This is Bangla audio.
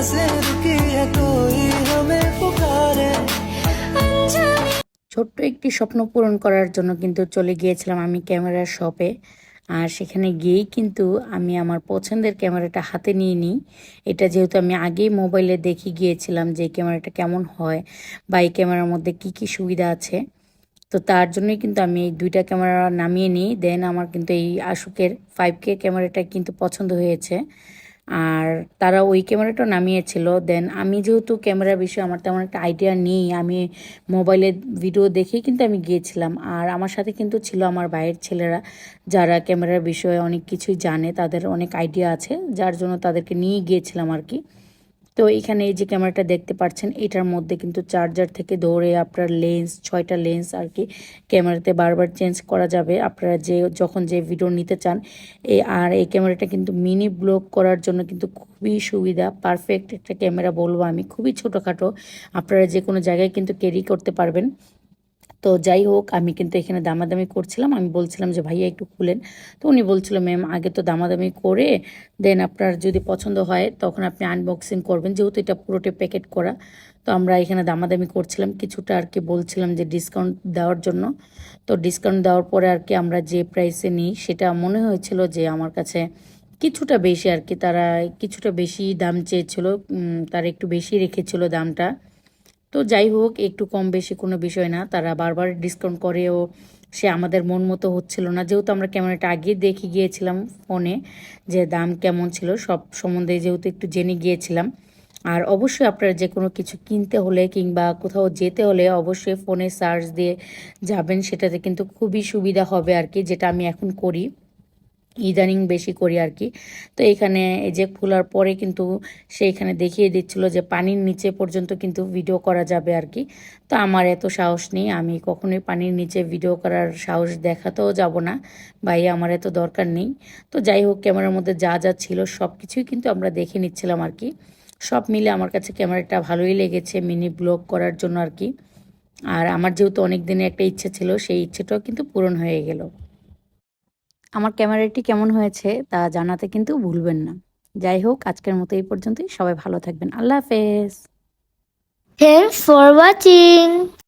सांसें रुकी है कोई हमें पुकारे ছোট্ট একটি স্বপ্ন পূরণ করার জন্য কিন্তু চলে গিয়েছিলাম আমি ক্যামেরার শপে আর সেখানে গিয়েই কিন্তু আমি আমার পছন্দের ক্যামেরাটা হাতে নিয়ে নিই এটা যেহেতু আমি আগেই মোবাইলে দেখে গিয়েছিলাম যে এই ক্যামেরাটা কেমন হয় বা এই ক্যামেরার মধ্যে কি কি সুবিধা আছে তো তার জন্যই কিন্তু আমি এই দুইটা ক্যামেরা নামিয়ে নিই দেন আমার কিন্তু এই আশুকের ফাইভ কে ক্যামেরাটা কিন্তু পছন্দ হয়েছে আর তারা ওই ক্যামেরাটা নামিয়েছিল। দেন আমি যেহেতু ক্যামেরার বিষয়ে আমার তেমন একটা আইডিয়া নেই, আমি মোবাইলে ভিডিও দেখেই কিন্তু আমি গিয়েছিলাম। আর আমার সাথে কিন্তু ছিল আমার ভাইয়ের ছেলেরা, যারা ক্যামেরার বিষয়ে অনেক কিছুই জানে, তাদের অনেক আইডিয়া আছে, যার জন্য তাদেরকে নিয়ে গিয়েছিলাম আর কি। তো এখানে এই যে ক্যামেরাটা দেখতে পাচ্ছেন, এটার মধ্যে কিন্তু চার্জার থেকে ধরে আপনার লেন্স ছয়টা লেন্স আর কি ক্যামেরাতে বারবার চেঞ্জ করা যাবে। আপনারা যে, যখন যে ভিডিও নিতে চান এই আর এই ক্যামেরাটা কিন্তু মিনি ব্লগ করার জন্য কিন্তু খুবই সুবিধা। পারফেক্ট একটা ক্যামেরা বলব আমি, খুবই ছোটোখাটো। আপনারা যে কোনো জায়গায় কিন্তু ক্যারি করতে পারবেন। তো যাই হোক, আমি কিন্তু এখানে দামাদামি করছিলাম। আমি বলছিলাম যে, ভাইয়া, একটু খুলেন। তো উনি বলছিল, ম্যাম, আগে তো দামাদামি করে, দেন আপনার যদি পছন্দ হয়, তখন আপনি আনবক্সিং করবেন। যেহেতু এটা পুরোটা প্যাকেট করা, তো আমরা এখানে দামাদামি করছিলাম। কিছুটা আর কি বলছিলাম যে ডিসকাউন্ট দেওয়ার জন্য। তো ডিসকাউন্ট দেওয়ার পরে আর কি আমরা যে প্রাইসে নিই, সেটা মনে হয়েছিল যে, আমার কাছে কিছুটা বেশি আর কি, তারা কিছুটা বেশি দাম চেয়েছিল তারা একটু বেশি রেখেছিল দামটা। তো যাই হোক, একটু কম বেশি কোনো বিষয় না। তারা বারবার ডিসকাউন্ট করেও সে আমাদের মন মতো হচ্ছিল না। যেহেতু আমরা ক্যামেরাটা আগে দেখে গিয়েছিলাম ফোনে যে দাম কেমন ছিল, সব সম্বন্ধে যেহেতু একটু জেনে গিয়েছিলাম। আর অবশ্যই আপনারা যে কোনো কিছু কিনতে হলে কিংবা কোথাও যেতে হলে অবশ্যই ফোনে সার্চ দিয়ে যাবেন। সেটাতে কিন্তু খুবই সুবিধা হবে আর কি, যেটা আমি এখন করি। ইদানিং বেশি করি আর কি। তো এখানে এই যে খোলার পরে কিন্তু সে এখানে দেখিয়ে দিচ্ছিল যে পানির নিচে পর্যন্ত কিন্তু ভিডিও করা যাবে আর কি। তো আমার এত সাহস নেই, আমি কখনোই পানির নিচে ভিডিও করার সাহস দেখাতেও যাব না ভাই আমার এত দরকার নেই। তো যাই হোক, ক্যামেরার মধ্যে যা যা ছিল সব কিছুই কিন্তু আমরা দেখে নিচ্ছিলাম আর কি। সব মিলে আমার কাছে ক্যামেরাটা ভালোই লেগেছে মিনি ব্লগ করার জন্য আর কি। আর আমার যেহেতু অনেক দিনের একটা ইচ্ছে ছিল, সেই ইচ্ছেটাও কিন্তু পূরণ হয়ে গেল। আমার ক্যামেরাটি কেমন হয়েছে তা জানাতে কিন্তু ভুলবেন না। যাই হোক, আজকের মতো এই পর্যন্তই। সবাই ভালো থাকবেন। আল্লাহ হাফেজ। Thanks for watching.